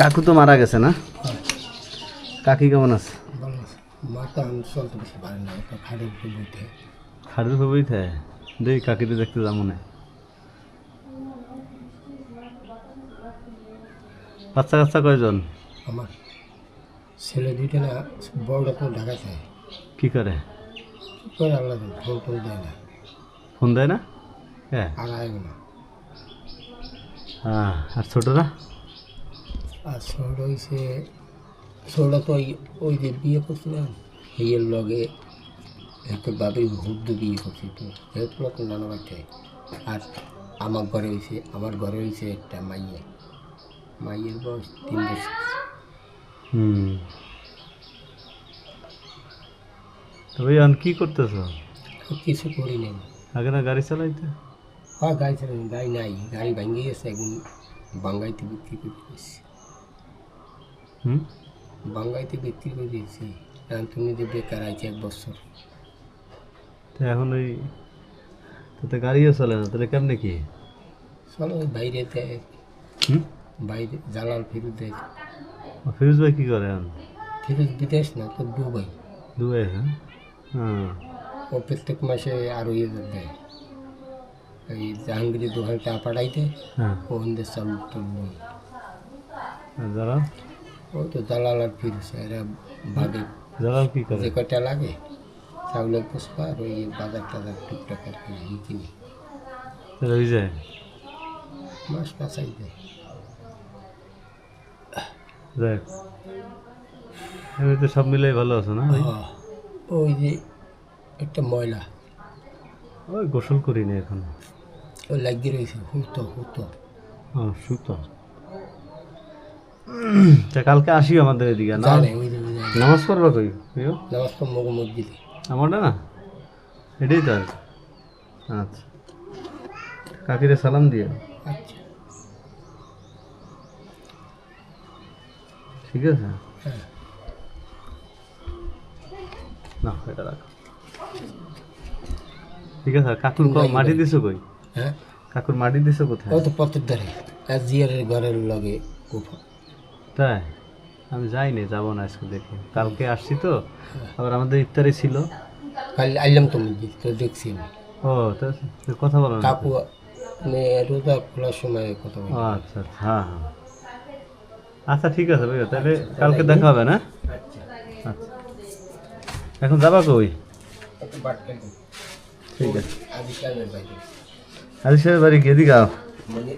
কাকু তো মারা গেছে না? কাকি কেমন আছে? মাথা আমি চলতে বেশি পারে না খাড়ের উপর বইতে। খাড়ির থাকে দেই কাকিতে দেখতে যাব না বাচ্চা কাচ্চা কয়জন? আমার ছেলে দুইটা না বড়টা তো ঢাকা চায় কি করে? কি করে আল্লাহ জানে, ফোন দেয় না। ফোন দেয় না? হ্যাঁ। আর আয় না। হ্যাঁ আর ছোটরা আর শহর হয়েছে শহরটা তো ওই ওই যে বিয়ে করছিলাম হেয়ের লগে একটা বাবি হুদ্দ বিয়ে করছি তো যেহেতু তো নানা বাচ্চায় আর আমার ঘরে হয়েছে আমার ঘরে হয়েছে একটা মাইয়া। মাইয়ের বয়স তিন বছর। হুম। তবে এখন কি করতেছ? কিছু করি নাই। আগে না গাড়ি চালাইতে? হ্যাঁ গাড়ি চালাই গাড়ি নাই গাড়ি ভাঙিয়ে গেছে একদিন বাঙ্গাইতে বিক্রি করে দিয়েছি হুম? বাঙ্গাইতে বিক্রি করে দিয়েছি। এখন তুমি যে বেকার আছে এক বছর। তো এখন ওই তাতে গাড়িও চলে না তাহলে কেমনে কি? চলো ওই বাইরে হুম? বাইরে জালাল ফেরত দেয় ফিরোজ ভাই কি করে এখন? ফেরত বিদেশ না তো দুবাই। দুবাই হ্যাঁ? হ্যাঁ। ও প্রত্যেক মাসে আরও ইয়ে দেয়। এই জাহাঙ্গীরের দোকানে চা পাঠাইতে। হ্যাঁ। ওখান চাল তুলব যারা ওই তো জালাল আর ফিরোজ এরা বাদে। যারাও কি করে? যে কটা লাগে? চাউলের পুষ্পা আর ওই বাজার টাজার টুকটাক আর কি কিনি। তাহলে যায় মাস পাঁচাই দেয়। দেখ। এমনিতে সব মিলাই ভালো আছো না ওই হ্যাঁ, ওই যে একটা ময়লা। ওই গোসল করি না এখন। ওই লাগিয়ে রয়েছে হুতো হুতো। ও সুতো। তা কালকে আসি আমাদের এদিকে না? নামাজ পড়বা কই? নামাজ মসজিদে। আমারটা না? এটাই তো আচ্ছা। কাকিরে সালাম দিয়ে আচ্ছা। ঠিক আছে? হ্যাঁ। না এটা রাখ। ঠিক আছে কাকুর মাটি দিছো কই? হ্যাঁ। কাকুর মাটি দিছো কোথায়? ওই তো পথের ধারে জিয়ারের ঘরের লগে কুফা তাই? আমি যাইনি যাব না আজকে দেখি। কালকে আসছি তো আবার আমাদের ইফতারি ছিল। কাল আইলাম তো মসজিদ তো দেখছি ও তো কথা বলো কাকু মানে রোজা খোলার সময় কথা বলি। আচ্ছা আচ্ছা হ্যাঁ হ্যাঁ। আচ্ছা ঠিক আছে ভাইয়া তাহলে কালকে দেখা হবে না? আচ্ছা। এখন যাবা কই? ঠিক আছে। আদি আজ সাহেব বাড়ি গিয়ে মানে